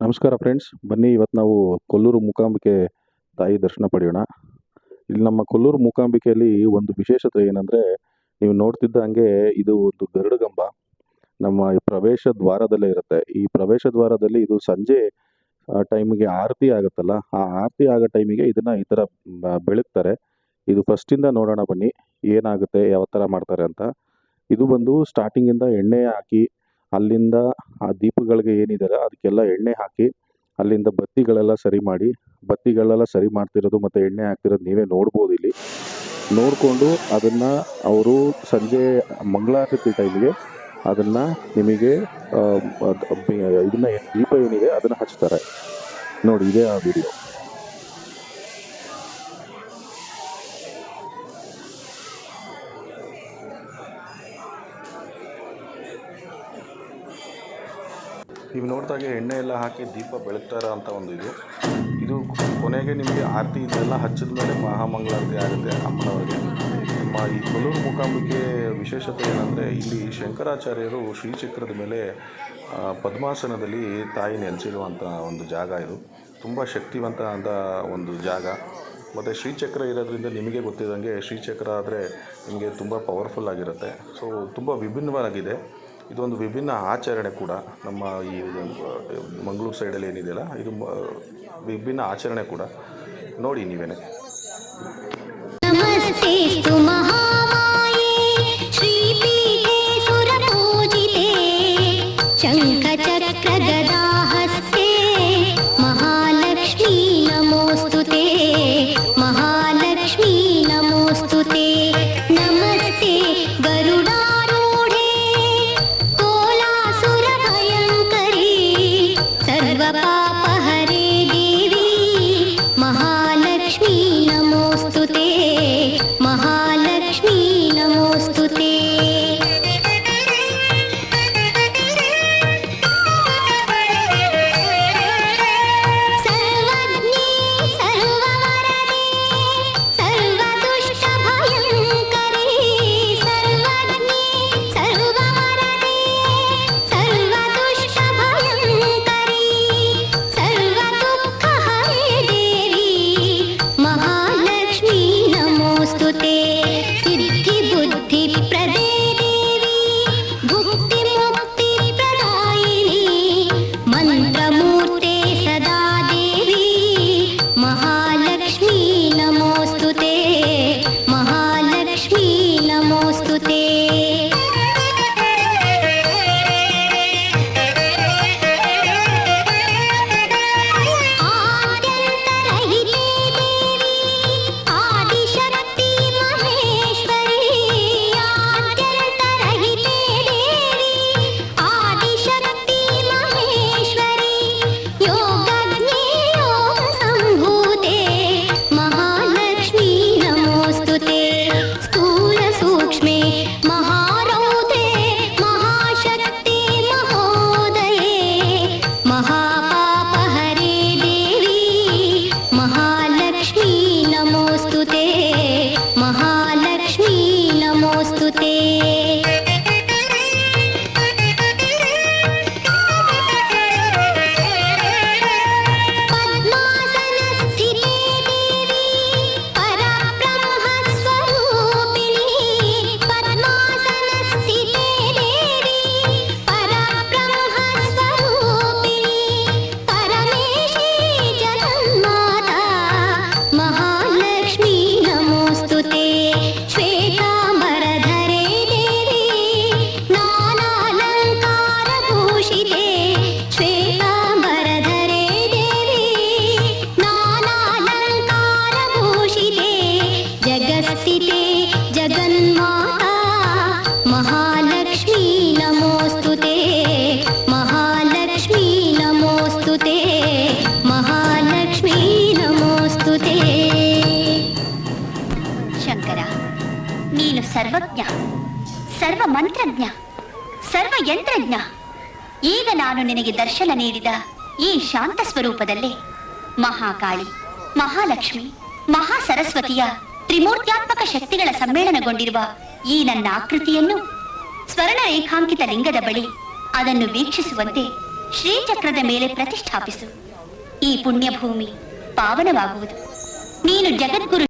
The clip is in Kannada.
ನಮಸ್ಕಾರ ಫ್ರೆಂಡ್ಸ್ ಬನ್ನಿ ಇವತ್ತು ನಾವು ಕೊಲ್ಲೂರು ಮೂಕಾಂಬಿಕೆ ತಾಯಿ ದರ್ಶನ ಪಡೆಯೋಣ. ಇಲ್ಲಿ ನಮ್ಮ ಕೊಲ್ಲೂರು ಮೂಕಾಂಬಿಕೆಯಲ್ಲಿ ಒಂದು ವಿಶೇಷತೆ ಏನಂದರೆ, ನೀವು ನೋಡ್ತಿದ್ದ ಹಾಗೆ ಇದು ಒಂದು ಗರುಡಗಂಬ. ನಮ್ಮ ಪ್ರವೇಶ ದ್ವಾರದಲ್ಲೇ ಇರುತ್ತೆ. ಈ ಪ್ರವೇಶ ದ್ವಾರದಲ್ಲಿ ಇದು ಸಂಜೆ ಟೈಮಿಗೆ ಆರತಿ ಆಗುತ್ತಲ್ಲ, ಆ ಆರತಿ ಆಗೋ ಟೈಮಿಗೆ ಇದನ್ನು ಈ ಥರ ಬೆಳಗ್ತಾರೆ. ಇದು ಫಸ್ಟಿಂದ ನೋಡೋಣ ಬನ್ನಿ, ಏನಾಗುತ್ತೆ, ಯಾವ ಥರ ಮಾಡ್ತಾರೆ ಅಂತ. ಇದು ಬಂದು ಸ್ಟಾರ್ಟಿಂಗಿಂದ ಎಣ್ಣೆ ಹಾಕಿ ಅಲ್ಲಿಂದ ಆ ದೀಪಗಳಿಗೆ ಏನಿದ್ದಾರೆ ಅದಕ್ಕೆಲ್ಲ ಎಣ್ಣೆ ಹಾಕಿ ಅಲ್ಲಿಂದ ಬತ್ತಿಗಳೆಲ್ಲ ಸರಿ ಮಾಡಿ, ಬತ್ತಿಗಳೆಲ್ಲ ಸರಿ ಮಾಡ್ತಿರೋದು ಮತ್ತು ಎಣ್ಣೆ ಹಾಕ್ತಿರೋದು ನೀವೇ ನೋಡ್ಬೋದು ಇಲ್ಲಿ. ನೋಡಿಕೊಂಡು ಅದನ್ನು ಅವರು ಸಂಜೆ ಮಂಗಳಾರತಿ ಟೈಮಿಗೆ ಅದನ್ನು ನಿಮಗೆ ಇದನ್ನು ದೀಪ ಏನಿದೆ ಅದನ್ನು ಹಚ್ತಾರೆ. ನೋಡಿ, ಇದೇ ಆ ವಿಡಿಯೋ ನೀವು ನೋಡಿದಾಗೆ ಎಣ್ಣೆ ಎಲ್ಲ ಹಾಕಿ ದೀಪ ಬೆಳಗ್ತಾರ ಅಂತ ಒಂದು ಇದು. ಇದು ಕೊನೆಗೆ ನಿಮಗೆ ಆರತಿ ಇದೆಲ್ಲ ಹಚ್ಚಿದ ಮೇಲೆ ಮಹಾಮಂಗಳಾರತಿ ಆಗುತ್ತೆ ಅಮ್ಮನವರಿಗೆ. ನಮ್ಮ ಈ ಕೊಲ್ಲೂರು ಮೂಕಾಂಬಿಕೆ ವಿಶೇಷತೆ ಏನಂದರೆ ಇಲ್ಲಿ ಶಂಕರಾಚಾರ್ಯರು ಶ್ರೀಚಕ್ರದ ಮೇಲೆ ಪದ್ಮಾಸನದಲ್ಲಿ ತಾಯಿ ನೆಲೆಸಿರುವಂಥ ಒಂದು ಜಾಗ ಇದು. ತುಂಬ ಶಕ್ತಿವಂತ ಅಂತ ಒಂದು ಜಾಗ. ಮತ್ತು ಶ್ರೀಚಕ್ರ ಇರೋದ್ರಿಂದ ನಿಮಗೆ ಗೊತ್ತಿದ್ದಂಗೆ ಶ್ರೀಚಕ್ರ ಆದರೆ ನಿಮಗೆ ತುಂಬ ಪವರ್ಫುಲ್ ಆಗಿರುತ್ತೆ. ಸೊ ತುಂಬ ವಿಭಿನ್ನವಾಗಿದೆ. ಇದೊಂದು ವಿಭಿನ್ನ ಆಚರಣೆ ಕೂಡ ನಮ್ಮ ಈ ಮಂಗಳೂರು ಸೈಡಲ್ಲಿ ಏನಿದೆಯಲ್ಲ, ಇದು ವಿಭಿನ್ನ ಆಚರಣೆ ಕೂಡ. ನೋಡಿ ನೀವೇನೆ. Yeah. ಶಂಕರ, ನೀನು ಸರ್ವಜ್ಞ, ಸರ್ವ ಮಂತ್ರಜ್ಞ, ಸರ್ವ ಯಂತ್ರಜ್ಞ. ಈಗ ನಾನು ನಿನಗೆ ದರ್ಶನ ನೀಡಿದ ಈ ಶಾಂತ ಸ್ವರೂಪದಲ್ಲೇ ಮಹಾಕಾಳಿ, ಮಹಾಲಕ್ಷ್ಮಿ ಮಹಾ ಸರಸ್ವತಿಯ ತ್ರಿಮೂರ್ತ್ಯಾತ್ಮಕ ಶಕ್ತಿಗಳ ಸಮ್ಮೇಳನಗೊಂಡಿರುವ ಈ ನನ್ನ ಆಕೃತಿಯನ್ನು ಸ್ವರ್ಣ ರೇಖಾಂಕಿತ ಲಿಂಗದ ಬಳಿ ಅದನ್ನು ವೀಕ್ಷಿಸುವಂತೆ ಶ್ರೀಚಕ್ರದ ಮೇಲೆ ಪ್ರತಿಷ್ಠಾಪಿಸು. ಈ ಪುಣ್ಯಭೂಮಿ ಪಾವನವಾಗುವುದು. ನೀನು ಜಗದ್ಗುರು